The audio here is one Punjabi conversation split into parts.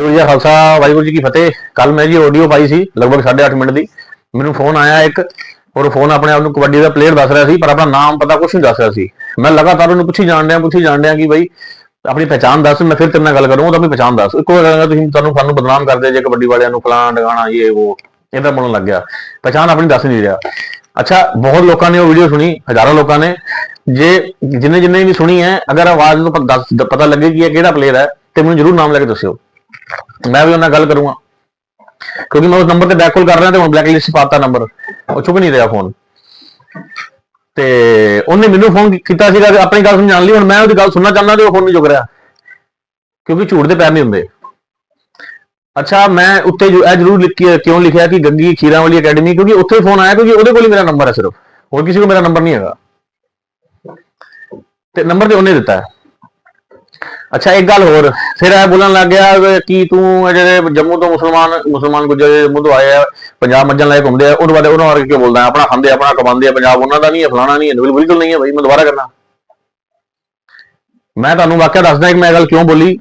ਵਾਹਿਗੁਰੂ ਜੀ ਖਾਲਸਾ, ਵਾਹਿਗੁਰੂ ਜੀ ਕੀ ਫਤਿਹ। ਕੱਲ ਮੈਂ ਜੀ ਆਡੀਓ ਪਾਈ ਸੀ, ਲਗਭਗ 8.5 ਮਿੰਟ ਦੀ। ਮੈਨੂੰ ਫੋਨ ਆਇਆ ਇੱਕ, ਔਰ ਫੋਨ ਆਪਣੇ ਆਪ ਨੂੰ ਕਬੱਡੀ ਦਾ ਪਲੇਅਰ ਦੱਸ ਰਿਹਾ ਸੀ, ਪਰ ਆਪਣਾ ਨਾਮ ਪਤਾ ਕੁਝ ਨਹੀਂ ਦੱਸ ਰਿਹਾ ਸੀ। ਮੈਂ ਲਗਾਤਾਰ ਉਹਨੂੰ ਪੁੱਛੀ ਜਾਣ ਡਿਆ, ਪੁੱਛੀ ਜਾਣ ਰਿਹਾ ਕਿ ਬਈ, ਆਪਣੀ ਪਛਾਣ ਦੱਸ, ਮੈਂ ਫਿਰ ਤੇਰੇ ਨਾਲ ਗੱਲ ਕਰੂੰਗਾ, ਤਾਂ ਆਪਣੀ ਪਛਾਣ ਦੱਸ। ਇੱਕੋ ਗੱਲ ਤੁਸੀਂ ਤੁਹਾਨੂੰ ਸਾਨੂੰ ਬਦਨਾਮ ਕਰਦੇ ਜੇ ਕਬੱਡੀ ਵਾਲਿਆਂ ਨੂੰ ਫਲਾਂ ਡਗਾਣਾ, ਇਹ, ਉਹ। ਇਹਦਾ ਬਣਨ ਲੱਗ ਗਿਆ। ਪਛਾਣ ਆਪਣੀ ਦੱਸ ਨਹੀਂ ਰਿਹਾ। ਅੱਛਾ, ਬਹੁਤ ਲੋਕਾਂ ਨੇ ਉਹ ਵੀਡੀਓ ਸੁਣੀ, ਹਜ਼ਾਰਾਂ ਲੋਕਾਂ ਨੇ। ਜੇ ਜਿੰਨੇ ਜਿੰਨੇ ਵੀ ਸੁਣੀ ਹੈ, ਅਗਰ ਆਵਾਜ਼ ਤੋਂ ਦੱਸ, ਪਤਾ ਲੱਗੇ ਕਿ ਇਹ ਕਿਹੜਾ ਪਲੇਅਰ ਹੈ, ਤੇ ਮੈਨੂੰ ਜਰੂਰ ਨਾਮ ਲੈ ਕੇ ਦੱਸਿਓ। ਮੈਂ ਵੀ ਉਹਨਾਂ ਨਾਲ ਗੱਲ ਕਰੂੰਗਾ। ਕਿਉਂਕਿ ਮੈਂ ਉਸ ਨੰਬਰ ਤੇ ਬੈਕ ਕਾਲ ਕਰ ਰਿਹਾ ਤੇ ਹੁਣ ਬਲੈਕ ਲਿਸਟ ਪਾਤਾ ਨੰਬਰ ਉਹ ਚੁੱਕ ਨਹੀਂ ਰਿਹਾ ਫੋਨ ਤੇ ਉਹਨੇ ਮੈਨੂੰ ਫੋਨ ਕੀਤਾ ਸੀਗਾ ਆਪਣੀ ਗੱਲ ਸਮਝਾਉਣ ਲਈ, ਹੁਣ ਮੈਂ ਉਹਦੀ ਗੱਲ ਸੁਣਨਾ ਚਾਹੁੰਦਾ ਤੇ ਉਹ ਫੋਨ ਨਹੀਂ ਚੁੱਕ ਰਿਹਾ। ਕਿਉਂਕਿ ਝੂਠ ਦੇ ਪੈਰ ਨਹੀਂ ਹੁੰਦੇ। ਅੱਛਾ, ਮੈਂ ਉੱਤੇ ਜੋ ਇਹ ਜ਼ਰੂਰ ਲਿਖੀ ਕਿਉਂ ਲਿਖਿਆ ਕਿ ਗੰਗੀ ਖੀਰਾਂ ਵਾਲੀ ਅਕੈਡਮੀ ਕਿਉਂਕਿ ਉੱਥੇ ਫੋਨ ਆਇਆ, ਕਿਉਂਕਿ ਉਹਦੇ ਕੋਲ ਹੀ ਮੇਰਾ ਨੰਬਰ ਹੈ ਸਿਰਫ। ਹੋਰ ਕਿਸੇ ਕੋਲ ਮੇਰਾ ਨੰਬਰ ਨਹੀਂ ਹੈਗਾ। ਤੇ ਨੰਬਰ ਤੇ ਉਹਨੇ ਦਿੱਤਾ ਹੈ। ਅੱਛਾ ਇੱਕ ਗੱਲ ਹੋਰ। ਫਿਰ ਇਹ ਬੋਲਣ ਲੱਗ ਗਿਆ ਕਿ ਤੂੰ ਇਹ ਜਿਹੜੇ ਜੰਮੂ ਤੋਂ ਮੁਸਲਮਾਨ ਮੁਸਲਮਾਨ ਗੁੱਜਰ ਜੰਮੂ ਤੋਂ ਆਏ ਆ ਪੰਜਾਬ ਮੱਝਾਂ ਲੈ ਘੁੰਮਦੇ ਆ ਉਹਦੇ ਬਾਰੇ ਉਹਨਾਂ ਬਾਰੇ ਕਿਉਂ ਬੋਲਦਾ? ਆਪਣਾ ਖਾਂਦੇ ਆ, ਆਪਣਾ ਕਮਾਉਂਦੇ ਆ ਪੰਜਾਬ ਉਹਨਾਂ ਦਾ ਨਹੀਂ ਹੈ ਫਲਾਣਾ ਨਹੀਂ ਹੈ ਬਿਲਕੁਲ ਨਹੀਂ ਹੈ ਭਾਈ ਮੈਂ ਦੁਬਾਰਾ ਕਰਨਾ ਮੈਂ ਤੁਹਾਨੂੰ ਵਾਕਿਆ ਦੱਸਦਾ ਕਿ ਮੈਂ ਇਹ ਗੱਲ ਕਿਉਂ ਬੋਲੀ?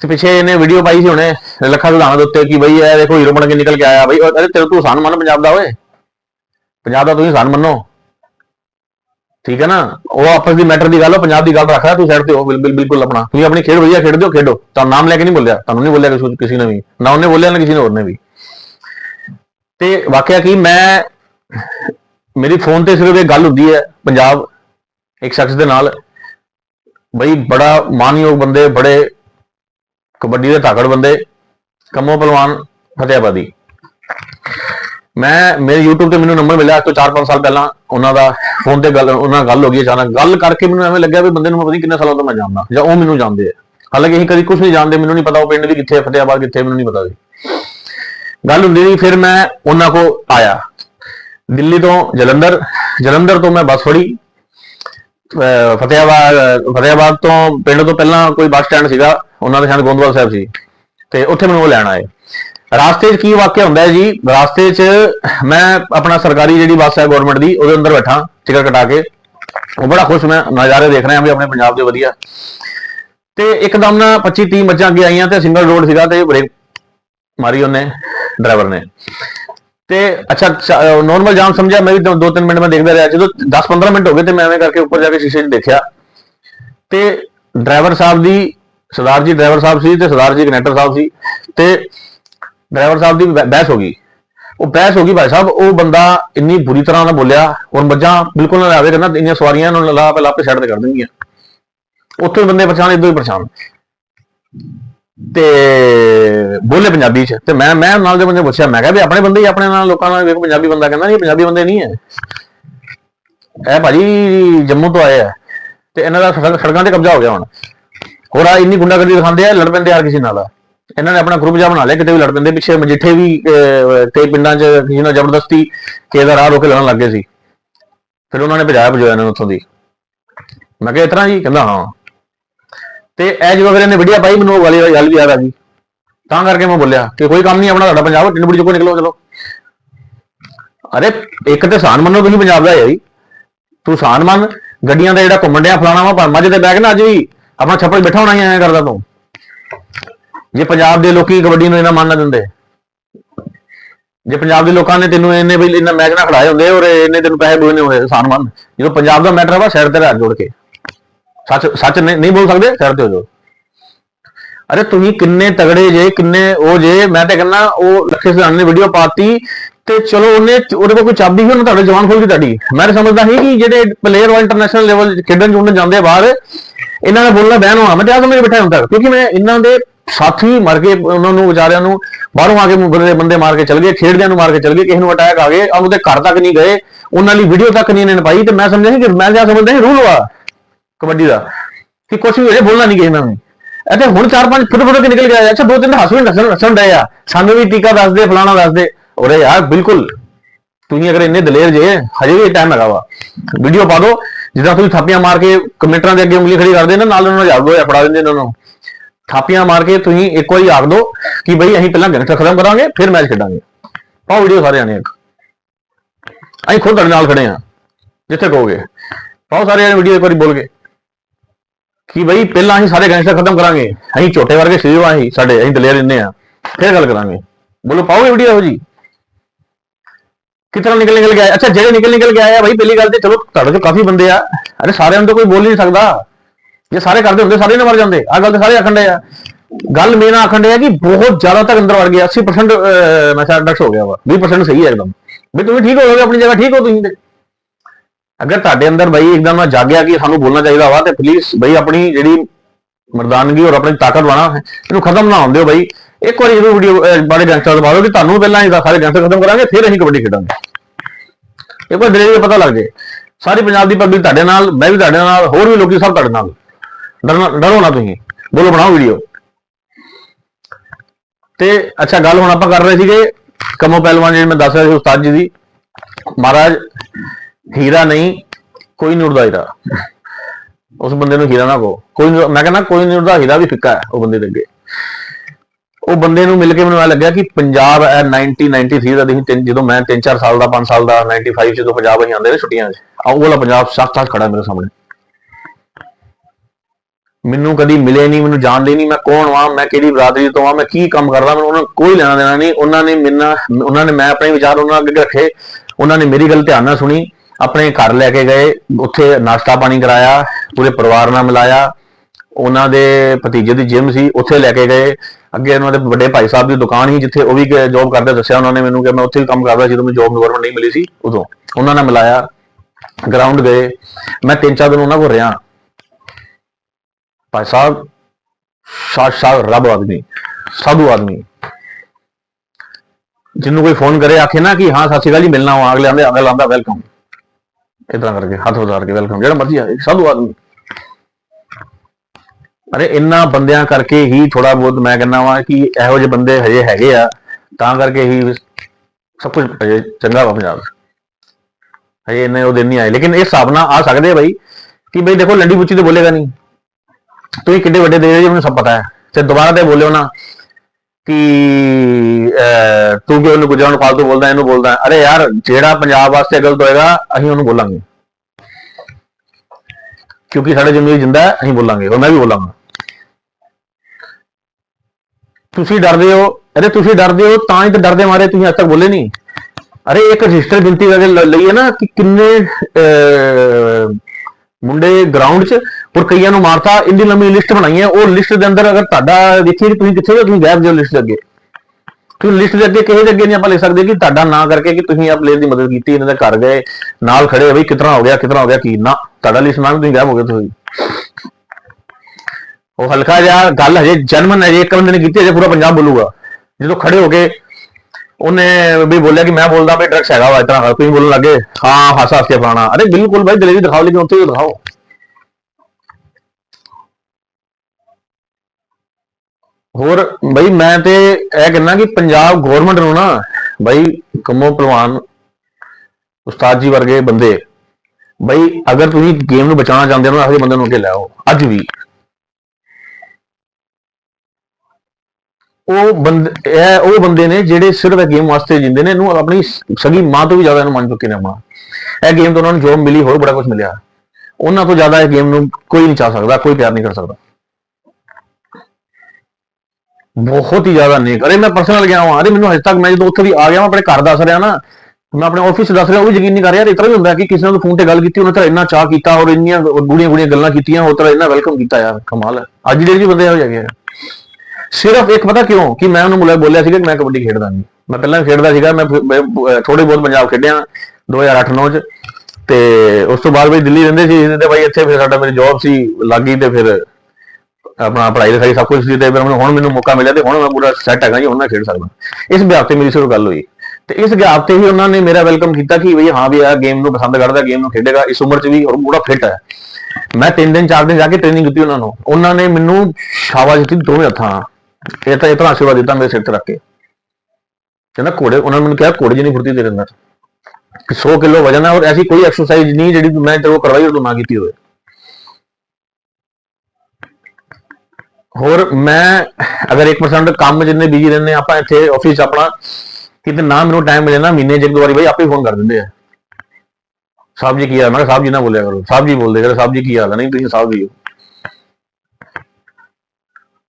ਪਿੱਛੇ ਇਹਨੇ ਵੀਡੀਓ ਪਾਈ ਸੀ ਹੁਣੇ ਲੱਖਾਂ ਸੁਧਾਣਾ ਦੇ ਉੱਤੇ ਕਿ ਬਈ ਇਹ ਦੇਖੋ ਹੀਰੋ ਬਣ ਕੇ ਨਿਕਲ ਕੇ ਆਇਆ। ਬਈ ਅਰੇ ਤੇਰੇ ਤੂੰ ਸਾਨ ਮੰਨ ਪੰਜਾਬ ਦਾ ਓਏ। ਪੰਜਾਬ ਦਾ ਤੁਸੀਂ ਸਾਨ ਮੰਨੋ ਠੀਕ ਹੈ ਨਾ? ਉਹ ਆਪਸ ਦੀ ਮੈਟਰ ਦੀ ਗੱਲ ਉਹ ਪੰਜਾਬ ਦੀ ਗੱਲ ਰੱਖਦਾ ਤੁਸੀਂ ਸਾਈਡ ਤੇ ਹੋ ਬਿਲਕੁਲ ਬਿਲਕੁਲ ਆਪਣਾ। ਤੁਸੀਂ ਆਪਣੀ ਖੇਡ ਵਧੀਆ ਖੇਡਦੇ ਹੋ, ਖੇਡੋ। ਤਾਂ ਨਾਮ ਲੈ ਕੇ ਨਹੀਂ ਬੋਲਿਆ, ਤੁਹਾਨੂੰ ਨਹੀਂ ਬੋਲਿਆ ਕਿਸੇ ਨੇ ਵੀ। ਨਾ ਉਹਨੇ ਬੋਲਿਆ, ਨਾ ਕਿਸੇ ਨੇ ਹੋਰ ਨੇ ਵੀ। ਤੇ ਵਾਕਿਆ ਕੀ ਮੈਂ, ਮੇਰੀ ਫੋਨ ਤੇ ਸਿਰਫ ਇਹ ਗੱਲ ਹੁੰਦੀ ਹੈ, ਪੰਜਾਬ ਇੱਕ ਸ਼ਖਸ ਦੇ ਨਾਲ। ਬਈ ਬੜਾ ਮਾਨਯੋਗ ਬੰਦੇ, ਬੜੇ ਕਬੱਡੀ ਦੇ ਤਾਕੜ ਬੰਦੇ, ਕੰਮੋ ਪਹਿਲਵਾਨ ਫਤਿਆਬਾਦੀ ਮੈਂ, ਮੇਰੇ YouTube ਤੇ ਮੈਨੂੰ ਨੰਬਰ ਮਿਲਿਆ ਅੱਜ ਤੋਂ 4-5 ਸਾਲ ਪਹਿਲਾਂ ਉਹਨਾਂ ਦਾ ਫੋਨ ਤੇ ਗੱਲ, ਉਹਨਾਂ ਨਾਲ ਗੱਲ ਹੋ ਗਈ, ਅਚਾਨਕ ਗੱਲ ਕਰਕੇ ਮੈਨੂੰ ਐਵੇਂ ਲੱਗਿਆ ਵੀ ਬੰਦੇ ਨੂੰ ਮੈਂ ਪਤਾ ਨਹੀਂ ਕਿੰਨੇ ਸਾਲਾਂ ਤੋਂ ਮੈਂ ਜਾਣਦਾ, ਜਾਂ ਉਹ ਮੈਨੂੰ ਜਾਣਦੇ ਆ। ਹਾਲਾਂਕਿ ਅਸੀਂ ਕਦੀ ਕੁਝ ਨਹੀਂ ਜਾਣਦੇ, ਮੈਨੂੰ ਨਹੀਂ ਪਤਾ ਉਹ ਪਿੰਡ ਵੀ ਕਿੱਥੇ ਹੈ ਫਤਿਆਬਾਦ ਕਿੱਥੇ ਮੈਨੂੰ ਨਹੀਂ ਪਤਾ ਸੀ ਗੱਲ ਹੁੰਦੀ ਸੀ ਫਿਰ ਮੈਂ ਉਹਨਾਂ ਕੋ ਆਇਆ। ਦਿੱਲੀ ਤੋਂ ਜਲੰਧਰ ਜਲੰਧਰ ਤੋਂ ਮੈਂ ਬੱਸ ਫੜੀ। ਅਹ ਫਤਿਆਬਾਦ ਫਤਿਆਬਾਦ ਤੋਂ ਪਿੰਡ ਤੋਂ ਪਹਿਲਾਂ ਕੋਈ ਬੱਸ ਸਟੈਂਡ ਸੀਗਾ, ਉਹਨਾਂ ਦੇ ਸ਼ਾਇਦ ਗੋਂਦਵਾਲ ਸਾਹਿਬ ਸੀ। ਤੇ ਉੱਥੇ ਮੈਨੂੰ ਉਹ ਲੈਣ ਆਏ। ਰਾਸਤੇ 'ਚ ਕੀ ਵਾਕਿਆ ਹੁੰਦਾ ਹੈ ਜੀ? ਰਾਸਤੇ 'ਚ ਮੈਂ ਆਪਣਾ ਸਰਕਾਰੀ ਜਿਹੜੀ ਬੱਸ ਹੈ ਗਵਰਨਮੈਂਟ ਦੀ, ਉਹਦੇ ਅੰਦਰ ਬੈਠਾ ਟਿਕਟ ਕਟਾ ਕੇ। ਉਹ ਬੜਾ ਖੁਸ਼ ਮੈਂ, ਨਜ਼ਾਰੇ ਦੇਖ ਰਿਹਾ ਵੀ ਆਪਣੇ ਪੰਜਾਬ ਦੇ ਵਧੀਆ। ਤੇ ਇੱਕਦਮ ਨਾ 25 30 ਮੱਝਾਂ ਅੱਗੇ ਆਈਆਂ ਤੇ ਸਿੰਗਲ ਰੋਡ ਸੀਗਾ ਤੇ ਬ੍ਰੇਕ ਮਾਰੀ ਉਹਨੇ ਡਰਾਈਵਰ ਨੇ। ਤੇ ਅੱਛਾ ਨੋਰਮਲ ਜਾਮ ਸਮਝਿਆ, ਮੈਂ ਵੀ 2-3 ਮਿੰਟ ਮੈਂ ਦੇਖਦਾ ਰਿਹਾ। ਜਦੋਂ 10-15 ਮਿੰਟ ਹੋ ਗਏ ਤੇ ਮੈਂ ਐਵੇਂ ਕਰਕੇ ਉੱਪਰ ਜਾ ਕੇ ਸ਼ੀਸ਼ੇ 'ਚ ਦੇਖਿਆ। ਤੇ ਡਰਾਈਵਰ ਸਾਹਿਬ ਦੀ, ਸਰਦਾਰ ਜੀ ਡਰਾਈਵਰ ਸਾਹਿਬ ਸੀ ਤੇ ਸਰਦਾਰ ਜੀ ਕਨੈਕਟਰ ਸਾਹਿਬ ਸੀ। ਤੇ ਡਰਾਈਵਰ ਸਾਹਿਬ ਦੀ ਬਹਿ- ਬਹਿਸ ਹੋ ਗਈ। ਉਹ ਬਹਿਸ ਹੋ ਗਈ ਭਾਈ ਸਾਹਿਬ, ਉਹ ਬੰਦਾ ਇੰਨੀ ਬੁਰੀ ਤਰ੍ਹਾਂ ਨਾਲ ਬੋਲਿਆ, ਹੁਣ ਮੱਝਾਂ ਬਿਲਕੁਲ ਨਾ ਆਵੇ ਕਹਿੰਦਾ ਇੰਨੀਆਂ ਸਵਾਰੀਆਂ ਨੂੰ ਲਾ ਪਹਿਲਾਂ ਆਪੇ ਸਾਈਡ ਤੇ ਕਰ ਦੇਣਗੀਆਂ ਉੱਥੇ ਹੀ ਬੰਦੇ ਪਰੇਸ਼ਾਨ ਇਦੋਂ ਹੀ ਪਰੇਸ਼ਾਨ ਤੇ ਬੋਲੇ ਪੰਜਾਬੀ ਚ, ਤੇ ਮੈਂ ਮੈਂ ਨਾਲ ਦੇ ਬੰਦੇ ਨੂੰ ਪੁੱਛਿਆ, ਮੈਂ ਕਿਹਾ ਵੀ ਆਪਣੇ ਬੰਦੇ ਹੀ ਆਪਣੇ ਨਾਲ ਲੋਕਾਂ ਨਾਲ, ਵੇਖੋ ਪੰਜਾਬੀ ਬੰਦਾ ਕਹਿੰਦਾ ਨਹੀਂ ਪੰਜਾਬੀ ਬੰਦੇ ਨਹੀਂ ਹੈ। ਇਹ ਭਾਜੀ ਜੰਮੂ ਤੋਂ ਆਏ ਆ, ਤੇ ਇਹਨਾਂ ਦਾ ਸੜਕ- ਸੜਕਾਂ ਤੇ ਕਬਜ਼ਾ ਹੋ ਗਿਆ ਹੁਣ। ਹੋਰ ਆ ਇੰਨੀ ਗੁੰਡਾਗਰਦੀ ਦਿਖਾਉਂਦੇ ਆ, ਲੜ ਪੈਂਦੇ ਯਾਰ ਕਿਸੇ ਨਾਲ। ਇਹਨਾਂ ਨੇ ਆਪਣਾ ਗਰੁੱਪ ਜਿਹਾ ਬਣਾ ਲਿਆ, ਕਿਤੇ ਵੀ ਲੜ ਪੈਂਦੇ। ਪਿੱਛੇ ਮਜਿੱਠੇ ਵੀ ਕਈ ਪਿੰਡਾਂ 'ਚ ਕਿਸੇ ਜ਼ਬਰਦਸਤੀ ਕਿਸੇ ਦਾ ਰਾਹ ਰੋਕ ਲੜਨ ਲੱਗ ਗਏ ਸੀ। ਫਿਰ ਉਹਨਾਂ ਨੇ ਭਜਾਇਆ ਭਜੋਇਆ ਇਹਨਾਂ ਨੂੰ ਉੱਥੋਂ ਦੀ। ਮੈਂ ਕਿਹਾ, ਇਸ ਜੀ ਕਹਿੰਦਾ, ਹਾਂ। ਤੇ ਇਹ ਜਦੋਂ ਫਿਰ ਇਹਨੇ ਵੀਡੀਓ ਪਾਈ, ਮੈਨੂੰ ਉਹ ਵਾਲੀ ਗੱਲ ਵੀ ਯਾਦ ਆ ਗਈ। ਤਾਂ ਕਰਕੇ ਮੈਂ ਬੋਲਿਆ ਕਿ ਕੋਈ ਕੰਮ ਨਹੀਂ ਆਪਣਾ ਤੁਹਾਡਾ ਪੰਜਾਬ ਟਿੰਡ ਬੜੀ ਨਿਕਲੋ, ਚਲੋ। ਅਰੇ, ਇੱਕ ਤੇ ਸਾਨ ਮੰਨੋ, ਤੁਸੀਂ ਪੰਜਾਬ ਦਾ ਹੈ ਤੂੰ ਸਾਨ ਮੰਨ, ਗੱਡੀਆਂ ਦਾ ਜਿਹੜਾ ਘੁੰਮਣ ਡਿਆ ਫਲਾਣਾ ਵਾ, ਪਰ ਮੱਝ ਤੇ ਬੈਗ ਨਾ ਅੱਜ ਵੀ ਆਪਣਾ ਛੱਪੜ ਬੈਠਾ ਹੋਣਾ ਹੀ ਐਂ ਕਰਦਾ ਤੂੰ। ਜੇ ਪੰਜਾਬ ਦੇ ਲੋਕੀ ਕਬੱਡੀ ਨੂੰ ਇਹਨਾਂ ਮੰਨ ਨਾ ਦਿੰਦੇ, ਜੇ ਪੰਜਾਬ ਦੇ ਲੋਕਾਂ ਨੇ ਤੈਨੂੰ ਇੰਨੇ ਵੀ ਇੰਨਾ ਮੈਚ ਨਾ ਖੜਾਏ ਹੁੰਦੇ ਔਰ ਇੰਨੇ ਤੈਨੂੰ ਪੈਸੇ ਬੋਲਨੇ ਹੋਏ ਸਾਨ ਜਦੋਂ ਪੰਜਾਬ ਦਾ ਮੈਟਰ ਵਾ ਸ਼ਹਿਰ ਤੇ ਹੱਥ ਜੋੜ ਕੇ, ਸੱਚ ਸੱਚ ਨਹੀਂ ਬੋਲ ਸਕਦੇ ਸ਼ਹਿਰ ਤੇ ਹੋ ਜਾਓ। ਅਰੇ ਤੁਸੀਂ ਕਿੰਨੇ ਤਗੜੇ ਜੇ, ਕਿੰਨੇ ਉਹ ਜੇ, ਮੈਂ ਤਾਂ ਕਹਿੰਦਾ ਉਹ ਲੱਖੇ ਸਿਧਾਨ ਨੇ ਵੀਡੀਓ ਪਾਤੀ ਤੇ ਚਲੋ ਉਹਨੇ, ਉਹਦੇ ਕੋਲ ਕੋਈ ਚਾਬੀ ਸੀ, ਉਹਨੇ ਤੁਹਾਡੇ ਜਵਾਨ ਖੋਲ ਕੇ ਤੁਹਾਡੀ। ਮੈਂ ਤਾਂ ਸਮਝਦਾ ਸੀ ਕਿ ਜਿਹੜੇ ਪਲੇਅਰ ਵਾ ਇੰਟਰਨੈਸ਼ਨਲ ਲੈਵਲ ਖੇਡਣ ਜੁੜਨ ਜਾਂਦੇ ਬਾਹਰ, ਇਹਨਾਂ ਦਾ ਬੋਲਣਾ ਬਹਿਨ ਹੋਣਾ ਮੈਂ ਤਾਂ ਸਮਝ ਬਿਠਾਇਆ ਹੁੰਦਾ, ਕਿਉਂਕਿ ਮੈਂ ਇਹਨਾਂ ਦੇ ਸਾਥੀ ਮਰ ਗਏ, ਉਹਨਾਂ ਨੂੰ, ਵਿਚਾਰਿਆਂ ਨੂੰ, ਬਾਹਰੋਂ ਆ ਕੇ ਮੁੰਡੇ ਬੰਦੇ ਮਾਰ ਕੇ ਚਲ ਗਏ, ਖੇਡਦਿਆਂ ਨੂੰ ਮਾਰ ਕੇ ਚਲ ਗਏ, ਕਿਸੇ ਨੂੰ ਅਟੈਕ ਆ ਗਏ ਉਹਦੇ ਘਰ ਤੱਕ ਨਹੀਂ ਗਏ, ਉਹਨਾਂ ਲਈ ਵੀਡੀਓ ਤੱਕ ਨਹੀਂ ਇਹਨਾਂ ਨੇ ਪਾਈ, ਤੇ ਮੈਂ ਸਮਝਿਆ ਸੀ ਕਿ ਮੈਂ ਜਿਆ ਸਮਝਦਾ ਸੀ, ਰੂਲ ਵਾ ਕਬੱਡੀ ਦਾ, ਕਿ ਕੁਝ ਵੀ ਹੋਏ, ਬੋਲਣਾ ਨਹੀਂ ਕਿਸੇ ਨਾਲ ਅਤੇ ਹੁਣ ਚਾਰ ਪੰਜ ਫੁੱਟ ਫੁੱਟ ਕੇ ਨਿਕਲ ਗਿਆ ਅੱਛਾ, ਦੋ ਤਿੰਨ ਹਸਬੰਡ ਹਸਣ ਹਸਣ ਡਏ ਆ, ਸਾਨੂੰ ਵੀ ਟੀਕਾ ਦੱਸ ਦੇ, ਫਲਾਣਾ ਦੱਸ ਦੇ। ਔਰੇ ਯਾਰ, ਬਿਲਕੁਲ ਤੁਸੀਂ ਅਗਰ ਇੰਨੇ ਦਲੇਰ ਜੇ, ਹਜੇ ਵੀ ਟਾਈਮ ਹੈਗਾ ਵਾ। ਵੀਡੀਓ ਪਾ ਦਿਓ ਜਿੱਦਾਂ ਤੁਸੀਂ ਥਾਪੀਆਂ ਮਾਰ ਕੇ ਕਮੈਂਟਰਾਂ ਦੇ ਅੱਗੇ ਉਂਗਲੀ ਖੜੀ ਕਰਦੇ ਨਾ, ਨਾਲ ਉਹਨਾਂ ਨੂੰ ਜਾਗ ਦੋ ਫੜਾ ਦਿੰਦੇ ਉਹਨਾਂ ਨੂੰ। ਥਾਪੀਆਂ ਮਾਰ ਕੇ ਤੁਸੀਂ ਇੱਕ ਵਾਰੀ ਆਖ ਦਿਓ ਕਿ ਬਈ ਅਸੀਂ ਪਹਿਲਾਂ ਗੈਂਗਸਟਰ ਖਤਮ ਕਰਾਂਗੇ, ਫਿਰ ਮੈਚ ਖੇਡਾਂਗੇ। ਪਾਓ ਵੀਡੀਓ ਸਾਰੇ ਆਣੇ ਇੱਕ। ਅਸੀਂ ਖੁਦ ਤੁਹਾਡੇ ਨਾਲ ਖੜੇ ਆ ਜਿੱਥੇ ਕਹੋਗੇ। ਪਾਓ ਸਾਰੇ ਆਣੇ ਵੀਡੀਓ ਇੱਕ ਵਾਰੀ ਬੋਲ ਕੇ। ਕਿ ਬਈ ਪਹਿਲਾਂ ਅਸੀਂ ਸਾਰੇ ਗੈਂਗਸਟਰ ਖਤਮ ਕਰਾਂਗੇ, ਅਸੀਂ ਛੋਟੇ ਵਰਗੇ ਸ਼ਰੀਰ ਅਸੀਂ, ਸਾਡੇ ਅਸੀਂ ਦਲੇਰ ਇੰਨੇ ਆ ਫਿਰ ਗੱਲ ਕਰਾਂਗੇ। ਬੋਲੋ, ਪਾਓਗੇ ਵੀਡੀਓ ਇਹੋ ਜੀ? ਕਿਤਨਾ ਨਿਕਲ ਨਿਕਲ ਕੇ ਆਏ ਅੱਛਾ, ਜਿਹੜੇ ਨਿਕਲ ਨਿਕਲ ਕੇ ਆਏ ਆ ਬਈ ਪਹਿਲੀ ਗੱਲ ਤੇ ਚਲੋ, ਤੁਹਾਡੇ ਚੋਂ ਕਾਫੀ ਬੰਦੇ ਆ। ਅਰੇ ਸਾਰਿਆਂ ਨੂੰ ਤਾਂ ਕੋਈ ਬੋਲ ਹੀ ਨਹੀਂ ਸਕਦਾ। ਜੇ ਸਾਰੇ ਕਰਦੇ ਹੁੰਦੇ ਸਾਰੇ ਨਾ ਮਰ ਜਾਂਦੇ। ਆ ਗੱਲ ਤੇ ਸਾਰੇ ਆਖਣ ਡਏ ਆ। ਗੱਲ ਮੇਨ ਆਖਣ ਡਏ ਆ ਕਿ ਬਹੁਤ ਜ਼ਿਆਦਾ ਤੱਕ ਅੰਦਰ ਵੜ ਗਿਆ 80% ਅਹ, ਨਸ਼ਾ ਡਕਸ ਹੋ ਗਿਆ ਵਾ। 20% ਸਹੀ ਹੈ ਇੱਕਦਮ। ਵੀ ਤੁਸੀਂ ਠੀਕ ਹੋਗੇ ਆਪਣੀ ਜਗ੍ਹਾ ਠੀਕ ਹੋ ਤੁਸੀਂ ਅਗਰ ਤੁਹਾਡੇ ਅੰਦਰ ਬਈ ਇੱਕਦਮ ਨਾ ਜਾਗਿਆ ਕਿ ਸਾਨੂੰ ਬੋਲਣਾ ਚਾਹੀਦਾ ਵਾ ਤੇ ਪਲੀਜ਼ ਬਈ ਆਪਣੀ ਜਿਹੜੀ ਮਰਦਾਨਗੀ ਔਰ ਆਪਣੀ ਤਾਕਤ ਬਣਾ ਇਹਨੂੰ ਖਤਮ ਨਾ ਹੁੰਦੇ ਦਿਓ ਬਈ। ਇੱਕ ਵਾਰੀ ਜਦੋਂ ਵੀਡੀਓ ਬਾਰੇ ਗੈਂਗਸਟਰ ਬਾਅਦ ਕਿ ਤੁਹਾਨੂੰ ਪਹਿਲਾਂ ਇਹਦਾ ਸਾਰੇ ਗੈਂਗਸਟਰ ਖਤਮ ਕਰਾਂਗੇ ਫਿਰ ਅਸੀਂ ਕਬੱਡੀ ਖੇਡਾਂਗੇ। ਇੱਕ ਵਾਰ ਦਿਲੇ ਪਤਾ ਲੱਗ ਜੇ ਸਾਰੀ ਪੰਜਾਬ ਦੀ ਪਬਲਿਕ ਤੁਹਾਡੇ ਨਾਲ ਮੈਂ ਵੀ ਤੁਹਾਡੇ ਨਾਲ ਹੋਰ ਵੀ ਲੋਕੀ ਸਭ ਤੁਹਾਡੇ ਨਾਲ। ਡਰਨਾ ਡਰੋ ਨਾ ਤੁਸੀਂ। ਬੋਲੋ, ਬਣਾਓ ਵੀਡੀਓ ਤੇ ਅੱਛਾ, ਗੱਲ ਹੁਣ ਆਪਾਂ ਕਰ ਰਹੇ ਸੀਗੇ ਕਮੋ ਪਹਿਲਵਾਨ ਜਿਹੜੇ ਮੈਂ ਦੱਸ ਰਿਹਾ ਸੀ ਉਸਤਾਦ ਜੀ ਦੀ। ਮਹਾਰਾਜ, ਹੀਰਾ ਨਹੀਂ, ਕੋਈ ਨਹੀਂ ਉੜਦਾ ਹੀਰਾ। ਉਸ ਬੰਦੇ ਨੂੰ ਹੀਰਾ ਨਾ ਕਹੋ ਕੋਈ ਨੀ- ਮੈਂ ਕਹਿੰਦਾ ਕੋਈ ਨਹੀਂ ਉੜਦਾ, ਹੀਰਾ ਵੀ ਫਿੱਕਾ ਹੈ ਉਹ ਬੰਦੇ ਦੇ ਅੱਗੇ। ਉਹ ਬੰਦੇ ਨੂੰ ਮਿਲ ਕੇ ਮੈਨੂੰ ਐ ਲੱਗਿਆ ਕਿ ਪੰਜਾਬ ਹੈ 1993 ਦਾ ਦੇਖੀ ਤਿੰਨ- ਜਦੋਂ ਮੈਂ 3-4 ਸਾਲ ਦਾ 5 ਸਾਲ ਦਾ 95 ਚ ਜਦੋਂ ਪੰਜਾਬ ਅਸੀਂ ਆਉਂਦੇ ਨੇ ਛੁੱਟੀਆਂ 'ਚ ਆ ਉਹ ਵਾਲਾ ਪੰਜਾਬ ਸੱਚ ਸੱਚ ਖੜਾ ਮੇਰੇ ਸਾਹਮਣੇ। ਮੈਨੂੰ ਕਦੀ ਮਿਲੇ ਨਹੀਂ, ਮੈਨੂੰ ਜਾਣਦੇ ਨਹੀਂ, ਮੈਂ ਕੌਣ ਵਾਂ, ਮੈਂ ਕਿਹੜੀ ਬਰਾਦਰੀ ਤੋਂ ਆਂ ਮੈਂ ਕੀ ਕੰਮ ਕਰਦਾ, ਮੈਨੂੰ ਉਹਨਾਂ ਨੂੰ ਕੋਈ ਲੈਣਾ ਦੇਣਾ ਨਹੀਂ, ਉਹਨਾਂ ਨੇ ਮੈਨਾਂ ਉਹਨਾਂ ਨੇ ਮੈਂ ਆਪਣੇ ਵਿਚਾਰ ਉਹਨਾਂ ਅੱਗੇ ਰੱਖੇ, ਉਹਨਾਂ ਨੇ ਮੇਰੀ ਗੱਲ ਧਿਆਨ ਨਾਲ ਸੁਣੀ, ਆਪਣੇ ਘਰ ਲੈ ਕੇ ਗਏ, ਉੱਥੇ ਨਾਸ਼ਤਾ ਪਾਣੀ ਕਰਾਇਆ, ਪੂਰੇ ਪਰਿਵਾਰ ਨਾਲ ਮਿਲਾਇਆ, ਉਹਨਾਂ ਦੇ ਭਤੀਜੇ ਦੀ ਜਿਮ ਸੀ, ਉੱਥੇ ਲੈ ਕੇ ਗਏ, ਅੱਗੇ ਉਹਨਾਂ ਦੇ ਵੱਡੇ ਭਾਈ ਸਾਹਿਬ ਦੀ ਦੁਕਾਨ ਸੀ, ਜਿੱਥੇ ਉਹ ਵੀ ਜੌਬ ਕਰਦੇ ਦੱਸਿਆ ਉਹਨਾਂ ਨੇ ਮੈਨੂੰ ਕਿ ਮੈਂ ਉੱਥੇ ਵੀ ਕੰਮ ਕਰਦਾ ਜਦੋਂ ਮੈਨੂੰ ਜੌਬ ਗਵਰਨਮੈਂਟ ਨਹੀਂ ਮਿਲੀ ਸੀ, ਉਦੋਂ, ਉਹਨਾਂ ਨਾਲ ਮਿਲਾਇਆ ਗਰਾਊਂਡ ਗਏ, ਮੈਂ ਤਿੰਨ ਚਾਰ ਦਿਨ ਉਹਨਾਂ ਕੋਲ ਰਿਹਾ ਭਾਈ ਸਾਹਿਬ ਸ਼ਾਹ ਸ਼ਾਹ ਰੱਬ ਆਦਮੀ ਸਾਧੂ ਆਦਮੀ। ਜਿੰਨੂੰ ਕੋਈ ਫੋਨ ਕਰੇ, ਆਖੇ ਨਾ ਕਿ ਹਾਂ, ਸਤਿ ਸ਼੍ਰੀ ਅਕਾਲ ਜੀ, ਮਿਲਣਾ ਆ ਅਗਲੇ ਆਂਦੇ, ਅਗਲਾ ਆਂਦਾ ਵੈਲਕਮ ਕਿਦਾਂ ਕਰਕੇ, ਹੱਥ ਉਤਾਰ ਕੇ ਵੈਲਕਮ ਜਿਹੜਾ ਮਰਜ਼ੀ ਆ ਸਾਧੂ ਆਦਮੀ। ਅਰੇ ਇੰਨਾ ਬੰਦਿਆਂ ਕਰਕੇ ਹੀ ਥੋੜਾ ਬਹੁਤ ਮੈਂ ਕਹਿੰਦਾ ਵਾ ਕਿ ਇਹੋ ਜਿਹੇ ਬੰਦੇ ਹਜੇ ਹੈਗੇ ਆ, ਤਾਂ ਕਰਕੇ ਹੀ ਸਭ ਕੁਝ ਚੰਗਾ ਵਾ ਪੰਜਾਬ। ਹਜੇ ਇੰਨੇ ਉਹ ਦਿਨ ਨਹੀਂ ਆਏ, ਲੇਕਿਨ ਇਹ ਸਾਬਨਾ ਆ ਸਕਦੇ ਆ ਬਈ, ਕਿ ਬਈ ਦੇਖੋ ਲੰਡੀ ਬੁੱਚੀ ਤੇ ਬੋਲੇਗਾ ਨਹੀਂ। ਤੁਸੀਂ ਕਿੱਡੇ ਵੱਡੇ ਦੇ ਜੀ ਮੈਨੂੰ ਸਭ ਪਤਾ ਹੈ। ਤੇ ਦੁਬਾਰਾ ਤੇ ਬੋਲਿਓ ਨਾ ਕਿ ਤੂੰ ਕਿਉਂ ਉਹਨੂੰ ਗੁਜਰਾਂ ਨੂੰ ਫਾਲਤੂ ਬੋਲਦਾ ਇਹਨੂੰ ਬੋਲਦਾ ਅਰੇ ਯਾਰ ਜਿਹੜਾ ਪੰਜਾਬ ਵਾਸਤੇ ਗਲਤ ਹੋਏਗਾ ਅਸੀਂ ਉਹਨੂੰ ਬੋਲਾਂਗੇ। ਕਿਉਂਕਿ ਸਾਡੇ ਜ਼ਮੀਰ ਜਿੰਦਾ ਹੈ ਅਸੀਂ ਬੋਲਾਂਗੇ ਔਰ ਮੈਂ ਵੀ ਬੋਲਾਂਗਾ। ਤੁਸੀਂ ਡਰਦੇ ਹੋ ਅਰੇ ਤੁਸੀਂ ਡਰਦੇ ਹੋ ਤਾਂ ਹੀ ਤਾਂ ਡਰਦੇ ਮਾਰੇ ਤੁਸੀਂ ਅੱਜ ਤੱਕ ਬੋਲੇ ਨਹੀਂ। ਅਰੇ ਇੱਕ ਰਜਿਸਟਰ ਗਿਣਤੀ ਕਰਕੇ ਲਈ ਹੈ ਨਾ ਕਿ ਕਿੰਨੇ ਅਹ, ਮੁੰਡੇ ਗਰਾਊਂਡ 'ਚ ਔਰ ਕਈਆਂ ਨੂੰ ਮਾਰਤਾ, ਇੰਨੀ ਲੰਮੀ ਲਿਸਟ ਬਣਾਈ ਹੈ, ਉਹ ਲਿਸਟ ਦੇ ਅੰਦਰ ਅਗਰ ਤੁਹਾਡਾ ਦੇਖੀਏ ਕਿ ਤੁਸੀਂ ਕਿੱਥੇ ਹੋ, ਤੁਸੀਂ ਗਾਇਬ ਦਿਓ ਲਿਸਟ ਦੇ ਅੱਗੇ। ਤੁਸੀਂ ਲਿਸਟ ਦੇ ਅੱਗੇ ਕਿਸੇ ਦੇ ਅੱਗੇ ਨਹੀਂ ਆਪਾਂ ਲੈ ਸਕਦੇ ਕਿ ਤੁਹਾਡਾ ਨਾਂ ਕਰਕੇ ਕਿ ਤੁਸੀਂ ਆ ਪਲੇਅਰ ਦੀ ਮਦਦ ਕੀਤੀ, ਇਹਨਾਂ ਦੇ ਘਰ ਗਏ, ਨਾਲ ਖੜੇ ਬਈ ਕਿਤਨਾ ਹੋ ਗਿਆ, ਕਿਤਨਾ ਹੋ ਗਿਆ, ਕੀ ਨਾ, ਤੁਹਾਡਾ ਲਿਸਟ ਨਾਲ ਤੁਸੀਂ ਗਾਇਬ ਹੋ ਗਏ ਤੁਸੀਂ। ਉਹ ਹਲਕਾ ਜਿਹਾ ਗੱਲ ਹਜੇ ਜਨਮ ਹੈ ਇੱਕ ਬੰਦੇ ਨੇ ਕੀਤੀ, ਹਜੇ ਪੂਰਾ ਪੰਜਾਬ ਬੋਲੂਗਾ। ਜਦੋਂ ਖੜੇ ਹੋ ਕੇ ਉਹਨੇ ਵੀ ਬੋਲਿਆ ਕਿ ਮੈਂ ਬੋਲਦਾ, ਵੀ ਡਰਗਸ ਹੈਗਾ ਵਾ ਇਤਨਾ ਤੁਸੀਂ ਬੋਲਣ ਲੱਗੇ, ਹਾਂ ਹਾਸਾ ਹੱਸ ਕੇ ਅਰੇ ਬਿਲਕੁਲ ਭਾਈ ਦਲੇਰੀ ਦਿਖਾਓ, ਲੇਕਿਨ ਉੱਥੇ ਦਿਖਾਓ। ਹੋਰ ਬਈ ਮੈਂ ਤੇ ਇਹ ਕਹਿੰਦਾ ਕਿ ਪੰਜਾਬ ਗਵਰਨਮੈਂਟ ਨੂੰ ਨਾ ਬਈ ਕੰਮੋ ਪਹਿਲਵਾਨ ਉਸਤਾਦ ਜੀ ਵਰਗੇ ਬੰਦੇ, ਬਈ ਅਗਰ ਤੁਸੀਂ ਗੇਮ ਨੂੰ ਬਚਾਉਣਾ ਚਾਹੁੰਦੇ ਹੋ ਨਾ, ਇਹੋ ਬੰਦੇ ਨੂੰ ਅੱਗੇ ਲਿਆਓ ਅੱਜ ਵੀ। ਉਹ ਬੰਦੇ, ਇਹ, ਉਹ ਬੰਦੇ ਨੇ ਜਿਹੜੇ ਸਿਰਫ ਇਹ ਗੇਮ ਵਾਸਤੇ ਜਿੰਦੇ ਨੇ, ਇਹਨੂੰ ਆਪਣੀ ਸਗੀ ਮਾਂ ਤੋਂ ਵੀ ਜ਼ਿਆਦਾ ਇਹਨੂੰ ਮੰਨ ਚੁੱਕੇ ਨੇ ਮਾਂ ਇਹ ਗੇਮ ਤੋਂ ਉਹਨਾਂ ਨੂੰ ਜੋਬ ਮਿਲੀ, ਹੋਰ ਬੜਾ ਕੁਝ ਮਿਲਿਆ। ਉਹਨਾਂ ਤੋਂ ਜ਼ਿਆਦਾ ਇਹ ਗੇਮ ਨੂੰ ਕੋਈ ਨਹੀਂ ਚਾਹ ਸਕਦਾ, ਕੋਈ ਪਿਆਰ ਨਹੀਂ ਕਰ ਸਕਦਾ। ਬਹੁਤ ਹੀ ਜ਼ਿਆਦਾ ਨੇਕ। ਅਰੇ ਮੈਂ ਪਰਸਨਲ ਗਿਆ ਹਾਂ ਅਰੇ ਮੈਨੂੰ ਹਜੇ ਤੱਕ ਮੈਂ ਜਦੋਂ ਉੱਥੇ ਦੀ ਆ ਗਿਆ ਮੈਂ ਆਪਣੇ ਘਰ ਦੱਸ ਰਿਹਾ ਨਾ, ਮੈਂ ਆਪਣੇ ਆਫਿਸ ਦੱਸ ਰਿਹਾ, ਉਹ ਵੀ ਯਕੀਨ ਨਹੀਂ ਕਰ ਰਿਹਾ। ਇਤਨਾ ਵੀ ਹੁੰਦਾ ਕਿ ਕਿਸੇ ਨਾਲ ਫੋਨ ਤੇ ਗੱਲ ਕੀਤੀ, ਉਹਨੇ ਤਾਂ ਇੰਨਾ ਚਾਹ ਕੀਤਾ ਔਰ ਇੰਨੀਆਂ ਗੂੜੀਆਂ ਗੂੜੀਆਂ ਗੱਲਾਂ ਕੀਤੀਆਂ ਉਹ ਤਰ੍ਹਾਂ ਇੰਨਾ ਵੈਲਕਮ ਕੀਤਾ ਯਾਰ, ਕਮਾਲ ਹੈ। ਅੱਜ ਦੀ ਡੇਟ ਵੀ ਬੰਦੇ ਹੋ ਜਾਗੇ ਸਿਰਫ ਇੱਕ ਪਤਾ ਕਿਉਂ? ਕਿ ਮੈਂ ਉਹਨੂੰ ਮੁਲਾ ਬੋਲਿਆ ਸੀਗਾ ਕਿ ਮੈਂ ਕਬੱਡੀ ਖੇਡਦਾ ਨਹੀਂ ਮੈਂ ਪਹਿਲਾਂ ਵੀ ਖੇਡਦਾ ਸੀਗਾ, ਮੈਂ ਫਿਰ- ਥੋੜੇ ਬਹੁਤ ਪੰਜਾਬ ਖੇਡਿਆ 2008-9 ਚ। ਤੇ ਉਸ ਤੋਂ ਬਾਅਦ ਬਈ ਦਿੱਲੀ ਰਹਿੰਦੇ ਸੀ, ਤੇ ਬਈ ਇੱਥੇ ਫਿਰ ਸਾਡਾ ਮੇਰੀ ਜੌਬ ਸੀ, ਲੱਗੀ ਤੇ ਫਿਰ ਆਪਣਾ ਪੜ੍ਹਾਈ ਲਿਖਾਈ ਸਭ ਕੁਝ ਸੀ ਤੇ ਫਿਰ ਹੁਣ ਮੈਨੂੰ ਮੌਕਾ ਮਿਲਿਆ ਤੇ ਹੁਣ ਮੈਂ ਪੂਰਾ ਸੈੱਟ ਹੈਗਾ ਜੀ, ਹੁਣ ਮੈਂ ਖੇਡ ਸਕਦਾ। ਇਸ ਵਿਆਹ ਤੇ ਮੇਰੀ ਸਿਰਫ ਗੱਲ ਹੋਈ। ਤੇ ਇਸ ਵਿਆਹ ਤੇ ਹੀ ਉਹਨਾਂ ਨੇ ਮੇਰਾ ਵੈਲਕਮ ਕੀਤਾ ਕਿ ਬਈ ਹਾਂ ਵੀ ਆ ਗੇਮ ਨੂੰ ਪਸੰਦ ਕਰਦਾ ਗੇਮ ਨੂੰ ਖੇਡੇਗਾ, ਇਸ ਉਮਰ 'ਚ ਵੀ ਔਰ ਪੂਰਾ ਫਿੱਟ ਹੈ। ਮੈਂ ਤਿੰਨ ਦਿਨ, ਚਾਰ ਦਿਨ ਜਾ ਕੇ ਟ੍ਰੇਨਿੰਗ ਕੀਤੀ ਉਹਨਾਂ ਨੂੰ। ਉਹਨਾਂ ਨੇ ਮੈਨੂੰ ਸ਼ਾਬਾਸ਼ ਦਿੱਤੀ ਦੋਵੇਂ ਹੱਥਾਂ ਇਹ ਤਾਂ ਇਤਨਾ ਆਸ਼ੀਰਵਾਦ ਦਿੱਤਾ ਮੇਰੇ ਸਿਰ ਤੇ ਰੱਖ ਕੇ। ਕਹਿੰਦਾ ਘੋੜੇ, ਉਹਨਾਂ ਨੇ ਮੈਨੂੰ ਕਿਹਾ ਘੋੜੇ ਜਿਹੀ ਫੁਰਤੀ ਤੇਰੇ ਅੰਦਰ। ਕਿ 100 ਕਿਲੋ ਵਜਨ ਹੈ ਔਰ ਐਸੀ ਕੋਈ ਐਕਸਰਸਾਈਜ਼ ਨਹੀਂ ਜਿਹੜੀ ਮੈਂ ਤੇਰੇ ਕਰਵਾਈ ਔਰ ਨਾ ਕੀਤੀ ਹੋਵੇ। ਹੋਰ ਮੈਂ, ਅਗਰ 1% ਕੰਮ ਜਿੰਨੇ ਬਿਜ਼ੀ ਰਹਿੰਦੇ ਆਪਾਂ ਇੱਥੇ ਆਫਿਸ ਆਪਣਾ ਕਿਤੇ ਨਾ ਮੈਨੂੰ ਟਾਈਮ ਮਿਲੇ ਨਾ, ਮਹੀਨੇ 'ਚ ਇੱਕ ਵਾਰੀ ਬਈ ਆਪੇ ਫੋਨ ਕਰ ਦਿੰਦੇ ਆ। ਸਾਹਿਬ ਜੀ ਕੀ ਹਾਲ ਮੈਂ ਕਿਹਾ, ਸਾਹਿਬ ਜੀ ਨਾ ਬੋਲਿਆ ਕਰੋ। ਸਾਹਿਬ ਜੀ ਬੋਲਦੇ ਕਰ ਸਾਹਿਬ ਜੀ ਕੀ ਹਾਲ ਹੈ ਨਹੀਂ, ਤੁਸੀਂ ਸਾਹਿਬ ਜੀ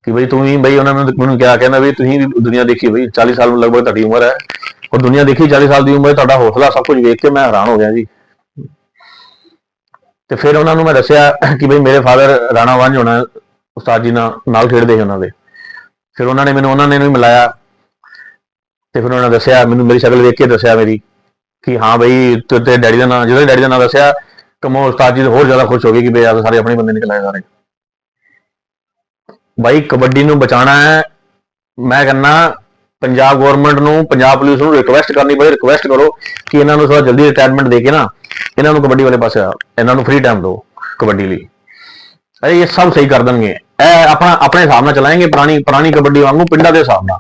ਕਿ ਬਈ ਤੂੰ ਵੀ ਬਈ ਉਹਨਾਂ ਨੇ ਮੈਨੂੰ ਕਿਹਾ, ਕਹਿੰਦਾ ਵੀ ਤੁਸੀਂ ਵੀ ਦੁਨੀਆ ਦੇਖੀ ਬਈ 40 ਸਾਲ ਨੂੰ ਲਗਭਗ ਤੁਹਾਡੀ ਉਮਰ ਹੈ। ਔਰ ਦੁਨੀਆ ਦੇਖੀ 40 ਸਾਲ ਦੀ ਉਮਰ, ਤੁਹਾਡਾ ਹੌਸਲਾ ਸਭ ਕੁਝ ਵੇਖ ਕੇ ਮੈਂ ਹੈਰਾਨ ਹੋ ਗਿਆ ਜੀ। ਤੇ ਫਿਰ ਉਹਨਾਂ ਨੂੰ ਮੈਂ ਦੱਸਿਆ ਕਿ ਬਈ ਮੇਰੇ ਫਾਦਰ ਰਾਣਾ ਵਾਂਝ ਹੋਣਾ ਉਸਤਾਦ ਜੀ ਨਾਲ ਨਾਲ ਖੇਡਦੇ ਸੀ ਉਹਨਾਂ ਦੇ। ਫਿਰ ਉਹਨਾਂ ਨੇ ਮੈਨੂੰ, ਉਹਨਾਂ ਨੇ ਵੀ ਮਿਲਾਇਆ। ਤੇ ਫਿਰ ਉਹਨਾਂ ਨੇ ਦੱਸਿਆ, ਮੈਨੂੰ ਮੇਰੀ ਸ਼ਕਲ ਵੇਖ ਕੇ ਦੱਸਿਆ ਮੇਰੀ ਕਿ ਹਾਂ ਬਈ, ਤੇ ਡੈਡੀ ਦਾ ਨਾਮ ਜਦੋਂ ਡੈਡੀ ਦਾ ਨਾਮ ਦੱਸਿਆ ਕਮੋ ਉਸਤਾਦ ਜੀ ਤਾਂ ਹੋਰ ਜ਼ਿਆਦਾ ਖੁਸ਼ ਹੋ ਗਏ ਕਿ ਬਈ ਆ ਸਾਰੇ ਆਪਣੇ ਬੰਦੇ ਨਿਕਲ ਆਏ ਸਾਰੇ। ਬਾਈ ਕਬੱਡੀ ਨੂੰ ਬਚਾਉਣਾ ਹੈ, ਮੈਂ ਕਹਿੰਦਾ, ਪੰਜਾਬ ਗਵਰਨਮੈਂਟ ਨੂੰ, ਪੰਜਾਬ ਪੁਲਿਸ ਨੂੰ ਰਿਕਵੈਸਟ ਕਰਨੀ ਪਈ ਰਿਕਵੈਸਟ ਕਰੋ ਕਿ ਇਹਨਾਂ ਨੂੰ ਥੋੜਾ ਜਲਦੀ ਰਿਟਾਇਰਮੈਂਟ ਦੇ ਕੇ ਨਾ, ਇਹਨਾਂ ਨੂੰ ਕਬੱਡੀ ਵਾਲੇ ਪਾਸੇ ਆ, ਇਹਨਾਂ ਨੂੰ ਫ੍ਰੀ ਟਾਈਮ ਦਿਓ ਕਬੱਡੀ ਲਈ। ਅਰੇ ਇਹ ਸਭ ਸਹੀ ਕਰ ਦੇਣਗੇ। ਇਹ ਆਪਣਾ ਆਪਣੇ ਹਿਸਾਬ ਨਾਲ ਚਲਾਏਂਗੇ, ਪੁਰਾਣੀ ਪੁਰਾਣੀ ਕਬੱਡੀ ਵਾਂਗੂ ਪਿੰਡਾਂ ਦੇ ਹਿਸਾਬ ਨਾਲ।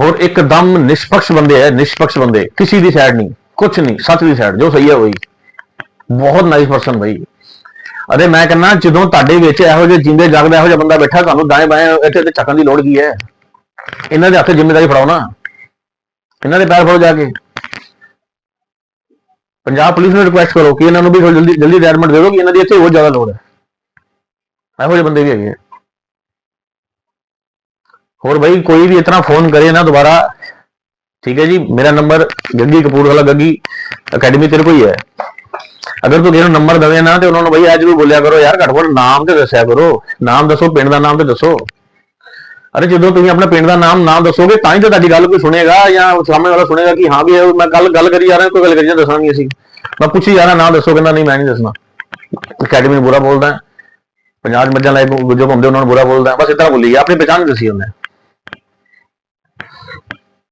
ਹੋਰ ਇੱਕਦਮ ਨਿਸ਼ਪਕਸ਼ ਬੰਦੇ ਹੈ, ਨਿਸ਼ਪਕਸ਼ ਬੰਦੇ। ਕਿਸੇ ਦੀ ਸਾਈਡ ਨਹੀਂ ਕੁਝ ਨਹੀਂ, ਸੱਚ ਦੀ ਸਾਈਡ ਜੋ ਸਹੀ ਹੈ ਉਹੀ। ਬਹੁਤ ਨਾਈਸ ਪਰਸਨ ਬਈ। ਅਰੇ ਮੈਂ ਕਹਿੰਦਾ, ਜਦੋਂ ਤੁਹਾਡੇ ਵਿੱਚ ਇਹੋ ਜਿਹੇ ਜਿੰਦੇ ਜਾਗਦਾ, ਇਹੋ ਜਿਹਾ ਬੰਦਾ ਬੈਠਾ, ਤੁਹਾਨੂੰ ਦਾएं ਬਾਏ ਇੱਥੇ ਤੇ ਚੱਕਣ ਦੀ ਲੋੜ ਕੀ ਹੈ? ਇਹਨਾਂ ਦੇ ਹੱਥ ਜ਼ਿੰਮੇਵਾਰੀ ਫੜਾਓ ਨਾ। ਇਹਨਾਂ ਦੇ ਪੈਰ ਫੜੋ ਜਾ ਕੇ। ਪੰਜਾਬ ਪੁਲਿਸ ਨੂੰ ਰਿਕੁਐਸਟ ਕਰੋ ਕਿ ਇਹਨਾਂ ਨੂੰ ਵੀ ਥੋੜ੍ਹੀ ਜਲਦੀ ਜਲਦੀ ਰਿਟਾਇਰਮੈਂਟ ਦੇ ਦਿਓ, ਕਿ ਇਹਨਾਂ ਦੀ ਇੱਥੇ ਹੋਰ ਜ਼ਿਆਦਾ ਲੋੜ ਹੈ। ਇਹੋ ਜਿਹੇ ਬੰਦੇ ਵੀ ਹੈਗੇ ਆ। ਹੋਰ ਭਾਈ ਕੋਈ ਵੀ ਇਤਨਾ ਫੋਨ ਕਰੇ ਨਾ ਦੁਬਾਰਾ। ਠੀਕ ਹੈ ਜੀ, ਮੇਰਾ ਨੰਬਰ ਗੱਗੀ ਕਪੂਰਵਾਲਾ ਗੱਗੀ ਅਕੈਡਮੀ ਤੇਰੇ ਕੋਈ ਹੈ ਅਗਰ ਤੂੰ ਕਿਸੇ ਨੰਬਰ ਦਵੇ ਨਾ, ਤੇ ਉਹਨਾਂ ਨੂੰ ਬਈ ਅੱਜ ਵੀ ਬੋਲਿਆ ਕਰੋ, ਯਾਰ ਘੱਟ ਘੱਟ ਨਾਮ ਤੇ ਦੱਸਿਆ ਕਰੋ। ਨਾਮ ਦੱਸੋ, ਪਿੰਡ ਦਾ ਨਾਮ ਤੇ ਦੱਸੋ। ਅਰੇ ਜਦੋਂ ਤੁਸੀਂ ਆਪਣੇ ਪਿੰਡ ਦਾ ਨਾਮ ਨਾਮ ਦੱਸੋਗੇ ਤਾਂ ਹੀ ਤਾਂ ਤੁਹਾਡੀ ਗੱਲ ਕੋਈ ਸੁਣੇਗਾ ਜਾਂ ਸਾਹਮਣੇ ਵਾਲਾ ਸੁਣੇਗਾ ਕਿ ਹਾਂ ਵੀ ਇਹ ਮੈਂ ਗੱਲ ਗੱਲ ਕਰੀ ਜਾ ਰਿਹਾ, ਕੋਈ ਗੱਲ ਕਰੀ ਜਾ, ਦੱਸਾਂਗੇ ਅਸੀਂ। ਮੈਂ ਪੁੱਛੀ ਜਾ ਰਿਹਾ ਨਾਮ ਦੱਸੋ ਕਹਿੰਦਾ ਨਹੀਂ, ਮੈਂ ਨਹੀਂ ਦੱਸਣਾ। ਅਕੈਡਮੀ ਨੂੰ ਬੁਰਾ ਬੋਲਦਾ ਹੈ। ਪੰਜਾਬ 'ਚ ਮੱਝਾਂ ਲਾਇਕ ਗੁੱਜੋ ਘੁੰਮਦੇ ਉਹਨਾਂ ਨੂੰ ਬੁਰਾ ਬੋਲਦਾ ਬਸ ਇਤਨਾ ਬੋਲੀ ਗਿਆ ਆਪਣੀ ਪਛਾਣ ਦੱਸੀ ਉਹਨੇ।